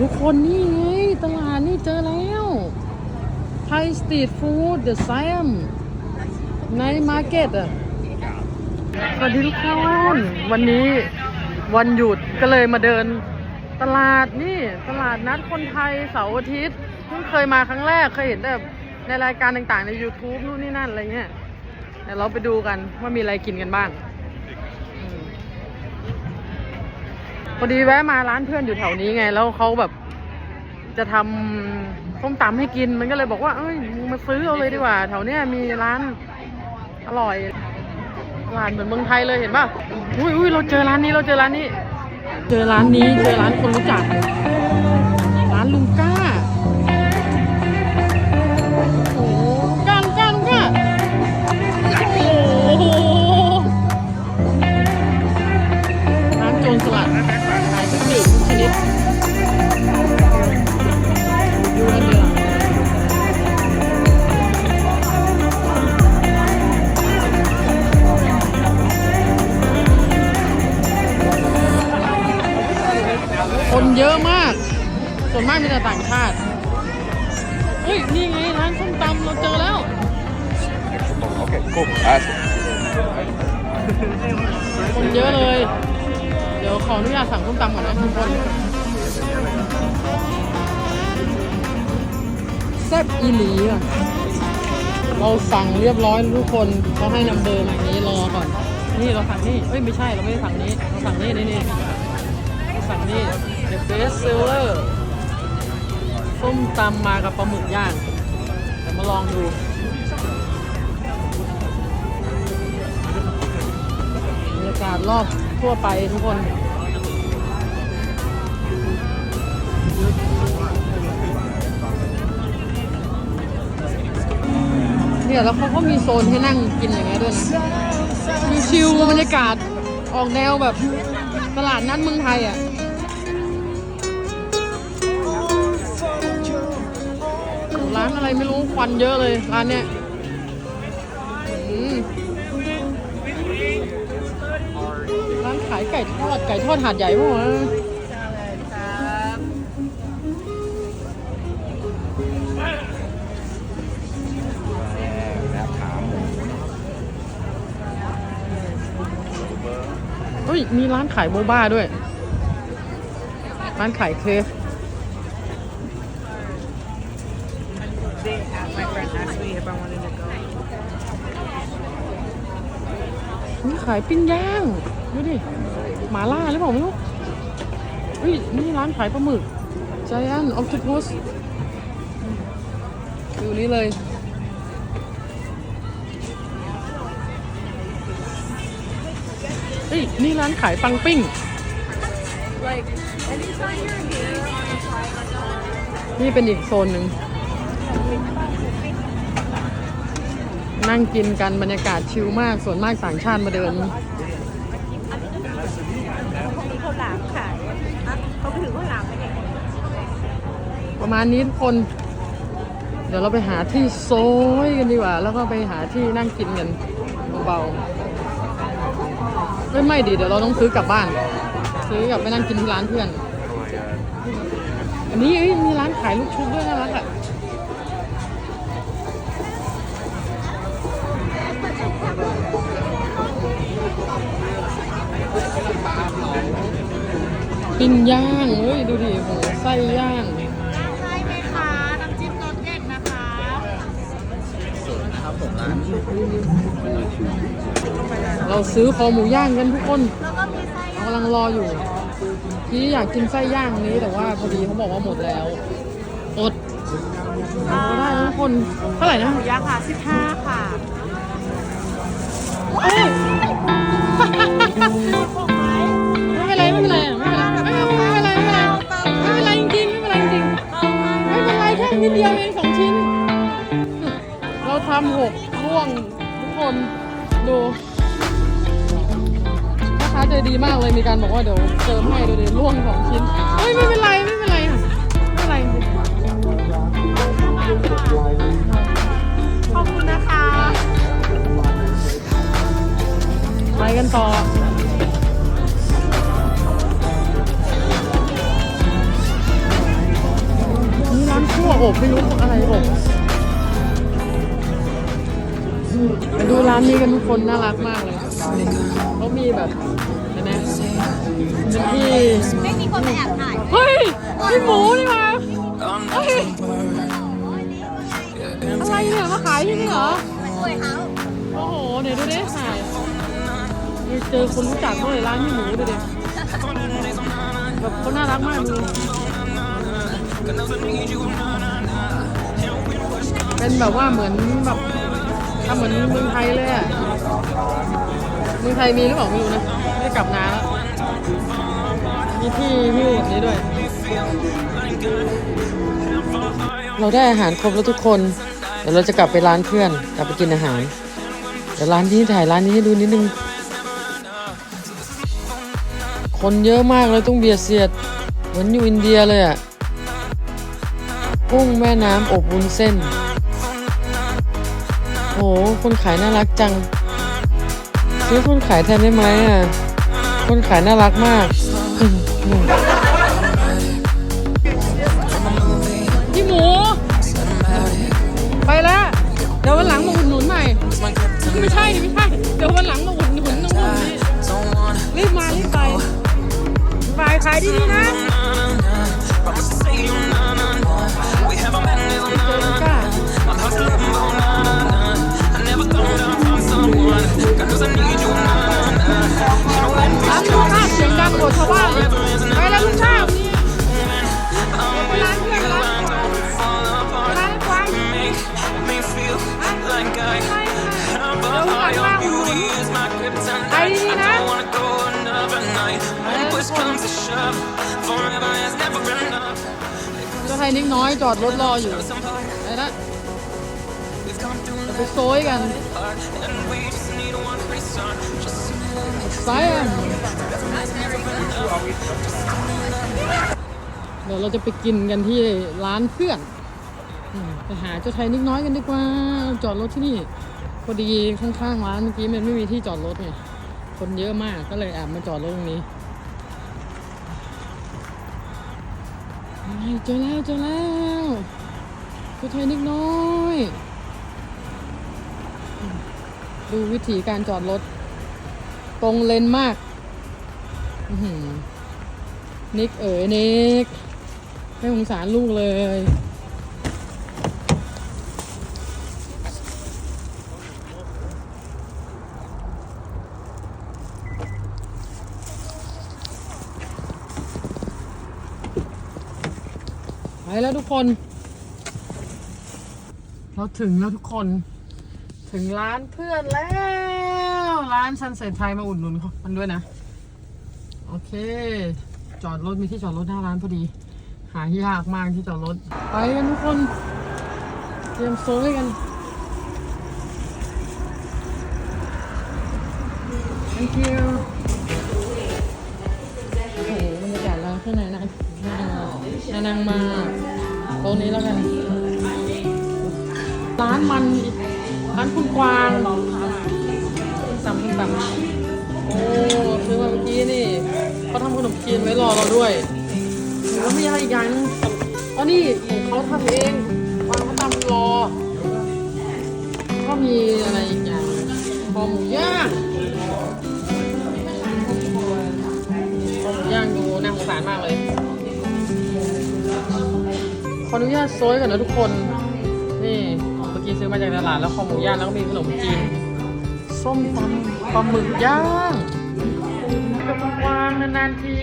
ทุกคนนี่ไงตลาดนี่เจอแล้วไทยสตรีทฟู้ดเดอะไซมในมาร์เก็ตอะ สวัสดีทุกคนวันนี้วันหยุดก็เลยมาเดิน ตลาดนี่ตลาดนัดคนไทยเสาร์อาทิตย์เพิ่งเคยมาครั้งแรกเคยเห็นแต่ในรายการต่างๆ ใน YouTube นู่นนี่นั่นอะไรเงี้ยเดี๋ยวเราไปดูกันว่ามีอะไรกินกันบ้าง พอดีแวะมาร้านเพื่อนอยู่แถวนี้ไง แล้วเขาแบบ จะทำส้มตำให้กินมันก็เลยบอกว่า เอ้ยมึงมาซื้อเอาเลยดีกว่า แถวเนี้ยมีร้านอร่อยร้านเหมือนเมืองไทยเลยเห็นป่ะอุ้ยอุ้ยเราเจอร้านนี้เราเจอร้านนี้ เจอร้านนี้เจอร้านคนรู้จัก เยอะมาก ส่วนมากมีแต่ต่างชาติเฮ้ย นี่ไง ร้านส้มตำเราเจอแล้ว Okay, cool. That's คนเยอะเลย เดี๋ยวขออนุญาตสั่งส้มตำก่อนนะทุกคนแซ่บอีหลีอะเราสั่งเรียบร้อยแล้วทุกคนเขาให้นำเบอร์มาอย่างนี้รอก่อน นี่เราสั่งนี่ เอ้ยไม่ใช่เราไม่ได้สั่งนี้ เราสั่งนี่นี่นี่เราสั่งนี่ the best seller ส้มตำมากับปลาหมึกย่างเดี๋ยวมาลองดูบรรยากาศรอบทั่วไปทุกคนเนี่ยแล้วเขาก็มีโซนให้นั่งกินอย่างเงี้ยด้วยนะชิวๆบรรยากาศออกแนวแบบตลาดนัดเมืองไทยอะ ร้านอะไรไม่รู้ควันเยอะเลยร้านเนี้ยร้านขายไก่ทอดไก่ทอดหาดใหญ่ป่ะวะเฮ้ยมีร้านขายโบบ้าด้วย ร้านขายเคร นี่ขายปิ้งย่าง ดูดิ หมาล่าหรือเปล่าไม่รู้เฮ้ยนี่ร้านขายปลาหมึก Giant Octopus อยู่นี้เลย เฮ้ย นี่ร้านขายปังปิ้ง Like, anytime you're here, นี่เป็นอีกโซนหนึ่ง นั่งกินกันบรรยากาศชิลมาก ส่วนมากต่างชาติมาเดินเขาหลามขายเขาถือข้าหลามไปเนี่ยประมาณนี้ทุกคน เดี๋ยวเราไปหาที่โซยกันดีกว่า แล้วก็ไปหาที่นั่งกินกันเบาๆไม่ไม่ดีเดี๋ยวเราต้องซื้อกลับบ้าน ซื้อกลับไปนั่งกินที่ร้านเพื่อน อันนี้มีร้านขายลูกชุบด้วยน่ารักอะ ปิ้งย่างเฮ้ยดูดิโหไส้ย่างใช่ไหมคะน้ำจิ้มรสเด็ดนะคะเราซื้อคอหมูย่างกันทุกคนแล้วก็มีไส้เรากำลังรออยู่พี่อยากกินไส้ย่างนี้แต่ว่าพอดีเขาบอกว่าหมดแล้วอดเอาได้นะทุกคนเท่าไหร่นะหมูย่างค่ะ15ค่ะเอ้ยาทำหกร่วงทุกคนดูแม่ค้าใจดีมากเลยมีการบอกว่าเดี๋ยวเติมให้ดูเดิร่วงสองชิ้นเฮ้ยไม่เป็นไรไม่เป็นไรอะไม่เป็นไรจริงขอบคุณนะคะไปกันต่ออบไม่รู้อะไรอบ ไปดูร้านนี้กันทุกคนน่ารักมากเลยเขามีแบบเห็นไหมเป็นที่ไม่มีคนมาแอบถ่ายเฮ้ยพี่หมูนี่มาเฮ้ยอะไรเนี่ยมาขายที่นี่เหรอมาช่วยเขาโอ้โหเดี๋ยวดูดิถ่ายเจอคนรู้จักด้วยร้านพี่หมูดูดิแบบเขาน่ารักมากดูเป็นแบบว่าเหมือนแบบ ทำเหมือนเมืองไทยเลยอะเมืองไทยมีหรือเปล่าไม่รู้นะไม่ได้กลับนานแล้วมีที่หิ้วแบบนี้ด้วย เราได้อาหารครบแล้วทุกคน เดี๋ยวเราจะกลับไปร้านเพื่อนกลับไปกินอาหารเดี๋ยวร้านนี้ถ่ายร้านนี้ให้ดูนิดนึง คนเยอะมากเลยต้องเบียดเสียด เหมือนอยู่อินเดียเลยอะกุ้งแม่น้ำอบวุ้นเส้น โหคนขายน่ารักจังซื้อคนขายแทนได้ไหมอะ คนขายน่ารักมากพี่หมู ไปแล้ว เดี๋ยววันหลังมาอุดหนุนใหม่ ไม่ใช่ไม่ใช่ เดี๋ยววันหลังมาอุดหนุนน้องพวกนี้รีบมารีบไป ไปขายดีๆนะ นิดน้อยจอดรถรออยู่ไปละไปโซยกันซ้ายอะเดี๋ยวเราจะไปกินกันที่ร้านเพื่อนไปหาเจ้าไทยนิดน้อยกันดีกว่า จอดรถที่นี่ พอดีข้างๆร้านเมื่อกี้มันไม่มีที่จอดรถไงคนเยอะมากก็เลยแอบมาจอดรถตรงนี้ เจอแล้วเจอแล้วเจ้าไทยนิดน้อย ดูวิธีการจอดรถ ตรงเลนมาก นิกเอ๋ยนิกไม่สงสารลูกเลย ไปแล้วทุกคน เราถึงแล้วทุกคน ถึงร้านเพื่อนแล้ว ร้านซันเซ็ตไทยมาอุดหนุนเขามันด้วยนะ โอเค จอดรถมีที่จอดรถหน้าร้านพอดี หายากมากที่จอดรถ ไปกันทุกคน เตรียมโซ่กัน thank you โอ้โหบรรยากาศร้านข้างในนะ นานังมาโต๊ะนี้แล้วกัน ร้านมัน ร้านคุณกวางตำคุณตำโอ้ซื้อมาเมื่อกี้นี่เขาทำขนมจีนไว้รอเราด้วยแล้วมีอะไรอีกอย่างนึงอ๋อนี่เขาทำเองวางเขาตำรอ ก็มีอะไรอีกอย่างคอหมูย่างคอหมูย่างดูน่าสงสารมากเลย ขออนุญาตโซยก่อนนะทุกคน นี่เมื่อกี้ซื้อมาจากตลาดแล้วคอหมูย่างแล้วก็มีขนมจีน ส้มตำปลาหมึกย่างกำลังวางนานๆที